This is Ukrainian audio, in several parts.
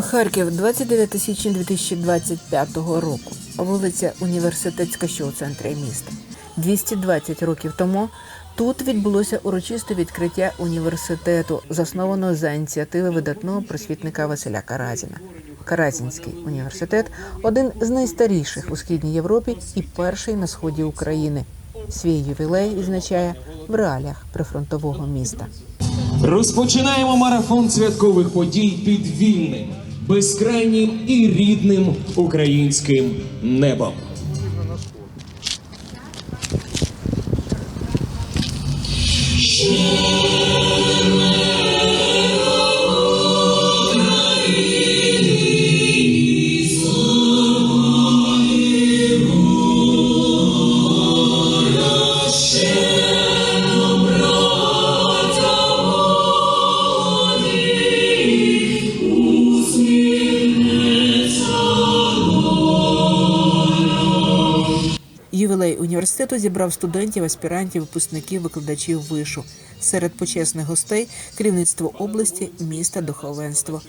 Харків, 29 січня 2025 року. Вулиця Університетська, що у центрі міста. 220 років тому тут відбулося урочисте відкриття університету, заснованого за ініціативи видатного просвітника Василя Каразіна. Каразінський університет один з найстаріших у східній Європі і перший на сході України. Свій ювілей відзначає в реаліях прифронтового міста. Розпочинаємо марафон святкових подій під вільним, безкрайнім і рідним українським небом. Ювілей університету зібрав студентів, аспірантів, випускників, викладачів вишу. Серед почесних гостей керівництво області, міста, духовенство.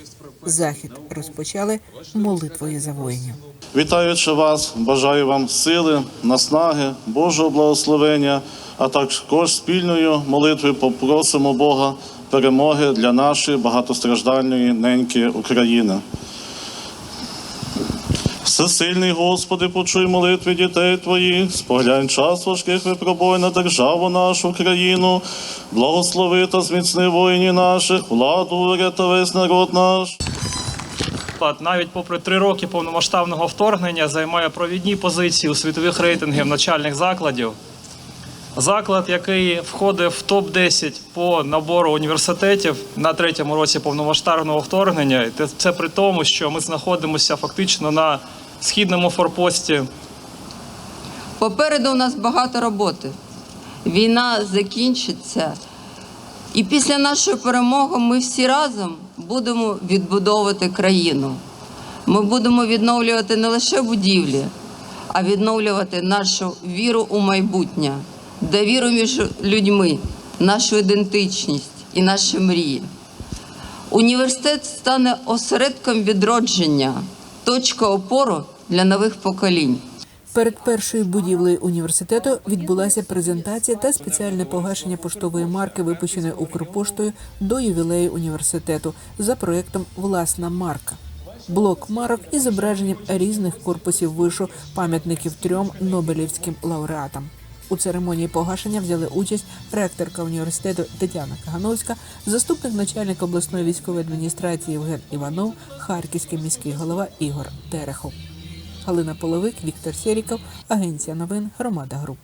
Захід розпочали молитвою за воїнів. Вітаючи вас, бажаю вам сили, наснаги, Божого благословення, а також спільною молитвою попросимо Бога перемоги для нашої багатостраждальної неньки України. Всесильний Господи, почуй молитви дітей Твоїх, споглянь час важких випробувань на державу нашу країну, благослови та зміцни воїнів наших, владу, уряд весь народ наш. Навіть попри три роки повномасштабного вторгнення займає провідні позиції у світових рейтингів навчальних закладів. Заклад, який входив в топ 10 по набору університетів на третьому році повномасштабного вторгнення, це при тому, що ми знаходимося фактично на східному форпості Попереду у нас багато роботи. Війна закінчиться, і після нашої перемоги ми всі разом будемо відбудовувати країну. Ми будемо відновлювати не лише будівлі, а відновлювати нашу віру у майбутнє, довіру між людьми, нашу ідентичність і наші мрії. Університет стане осередком відродження, точка опору для нових поколінь. Перед першою будівлею університету відбулася презентація та спеціальне погашення поштової марки, випущеної Укрпоштою до ювілею університету за проектом Власна марка. Блок марок із зображенням різних корпусів вишу пам'ятників трьом нобелівським лауреатам. У церемонії погашення взяли участь ректорка університету Тетяна Кагановська, заступник начальника обласної військової адміністрації Євген Іванов, харківський міський голова Ігор Терехов. Галина Половик, Віктор Сєріков, Агенція новин, Громада Груп.